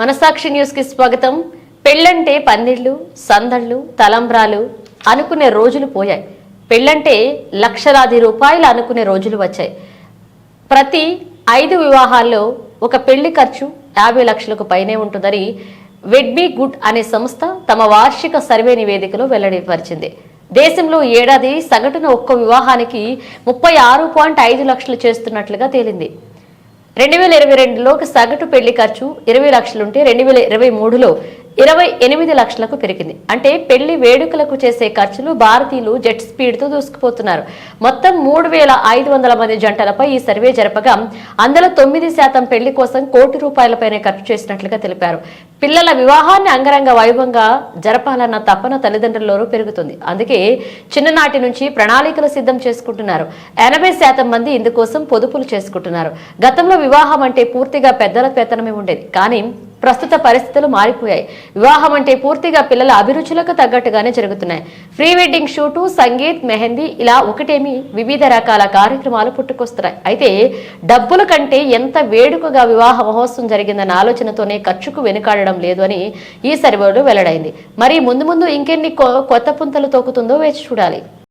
మనసాక్షి న్యూస్కి స్వాగతం. పెళ్ళంటే పందిళ్ళు సందళ్ళు తలంబ్రాలు అనుకునే రోజులు పోయాయి. పెళ్ళంటే లక్షలాది రూపాయలు అనుకునే రోజులు వచ్చాయి. ప్రతి ఐదు వివాహాల్లో ఒక పెళ్ళి ఖర్చు యాభై లక్షలకు పైనే ఉంటుందని వెడ్బీ గుడ్ అనే సంస్థ తమ వార్షిక సర్వే నివేదికలో వెల్లడిపరిచింది. దేశంలో ఏడాది సగటున ఒక్క వివాహానికి ముప్పై ఆరు పాయింట్ ఐదు లక్షలు చేస్తున్నట్లుగా తేలింది. రెండు వేల ఇరవై రెండులో సగటు పెళ్ళి ఖర్చు ఇరవై లక్షలుంటే రెండు వేల ఇరవై మూడులో ఇరవై ఎనిమిది లక్షలకు పెరిగింది. అంటే పెళ్ళి వేడుకలకు చేసే ఖర్చులు భారతీయులు జెట్ స్పీడ్తో దూసుకుపోతున్నారు. మొత్తం మూడు వేల ఐదు వందల మంది జంటలపై ఈ సర్వే జరపగా అందులో తొమ్మిది శాతం పెళ్ళి కోసం కోటి రూపాయలపైనే ఖర్చు చేసినట్లుగా తెలిపారు. పిల్లల వివాహాన్ని అంగరంగ వైభవంగా జరపాలన్న తపన తల్లిదండ్రుల్లోనూ పెరుగుతుంది. అందుకే చిన్ననాటి నుంచి ప్రణాళికలు సిద్ధం చేసుకుంటున్నారు. ఎనభై శాతం మంది ఇందుకోసం పొదుపులు చేసుకుంటున్నారు. గతంలో వివాహం అంటే పూర్తిగా పెద్దల పెత్తనమే ఉండేది. కానీ ప్రస్తుత పరిస్థితులు మారిపోయాయి. వివాహం అంటే పూర్తిగా పిల్లల అభిరుచులకు తగ్గట్టుగానే జరుగుతున్నాయి. Pre wedding shoot sangeet mehndi ఇలా ఒకటేమి వివిధ రకాల కార్యక్రమాలు పుట్టుకొస్తున్నాయి. అయితే డబ్బుల కంటే ఎంత వేడుకగా వివాహ మహోత్సవం జరిగిందన్న ఆలోచనతోనే ఖర్చుకు వెనుకాడడం లేదు అని ఈ సర్వేలో వెల్లడైంది. మరి ముందు ముందు ఇంకెన్ని కొ- కొత్త పుంతలు తోకుతుందో వేచి చూడాలి.